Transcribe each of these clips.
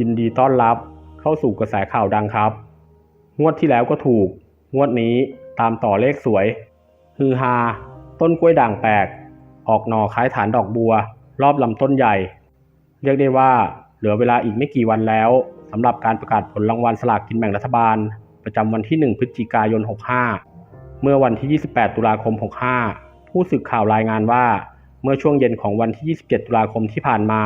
ยินดีต้อนรับเข้าสู่กระแสข่าวดังครับ งวดที่แล้วก็ถูก งวดนี้ตามต่อเลขสวย ฮือฮา ต้นกล้วยด่างแปลก ออกหน่อคล้ายฐานดอกบัว รอบลำต้นใหญ่ เรียกได้ว่าเหลือเวลาอีกไม่กี่วันแล้วสำหรับการประกาศผลรางวัลสลากกินแบ่งรัฐบาล ประจำวันที่ 1 พฤศจิกายน 65 เมื่อวันที่ 28 ตุลาคม 65 ผู้สื่อข่าวรายงานว่า เมื่อช่วงเย็นของวันที่ 27 ตุลาคมที่ผ่านมา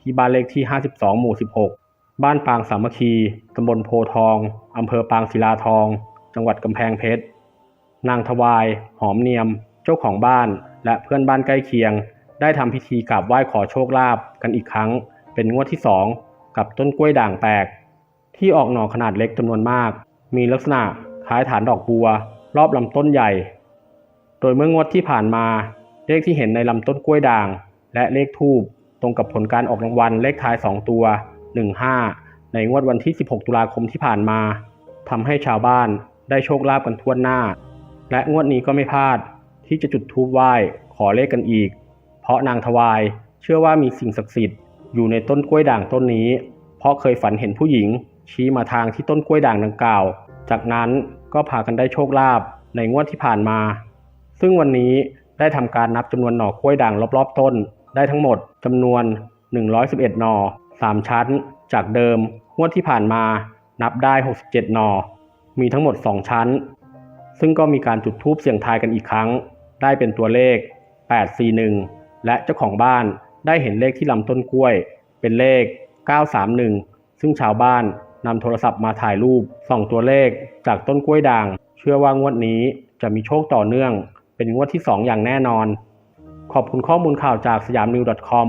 ที่บ้านเลขที่ 52 หมู่ 16 บ้านปางสามัคคี ตำบลโพทอง อำเภอปางศิลาทอง จังหวัดกำแพงเพชร นางทวาย หอมเนียม เจ้าของบ้าน และเพื่อนบ้านใกล้เคียง ได้ทำพิธีกราบไหว้ขอโชคลาภกันอีกครั้ง เป็นงวดที่สองกับต้นกล้วยด่างแปลก ที่ออกหน่อขนาดเล็กจำนวนมาก มีลักษณะคล้ายฐานดอกบัว รอบลำต้นใหญ่ โดยเมื่องวดที่ผ่านมา เลขที่เห็นในลำต้นกล้วยด่าง และเลขทูบตรงกับผลการออกรางวัลเลขท้าย 2 ตัว 15ในงวดวันที่ 16 ตุลาคมที่ผ่านมาทำให้ชาวบ้านได้โชคลาภกันทั่วหน้า และงวดนี้ก็ไม่พลาดที่จะจุดธูปไหว้ขอเลขกันอีก เพราะนางทวายเชื่อว่ามีสิ่งศักดิ์สิทธิ์อยู่ในต้นกล้วยด่างต้นนี้ เพราะเคยฝันเห็นผู้หญิง ชี้มาทางที่ต้นกล้วยด่างดังกล่าว จากนั้นก็พากันได้โชคลาภในงวดที่ผ่านมา ซึ่งวันนี้ได้ทำการนับจำนวนหน่อกล้วยด่างรอบๆต้น ได้ทั้งหมดจำนวน 111 หน่อ 3 ชั้น จากเดิมงวดที่ผ่านมานับได้ 67 หนอ มีทั้งหมด 2 ชั้น ซึ่งก็มีการจุดธูปเสี่ยงทายกันอีกครั้ง ได้เป็นตัวเลข 841 และเจ้าของบ้านได้เห็นเลขที่ลำต้นกล้วย เป็นเลข 931 ซึ่งชาวบ้านนำโทรศัพท์มาถ่ายรูปส่องตัวเลขจากต้นกล้วยด่าง เชื่อว่างวดนี้จะมีโชคต่อเนื่อง เป็นงวดที่ 2 อย่างแน่นอน ขอบคุณข้อมูลข่าวจากสยามนิว .com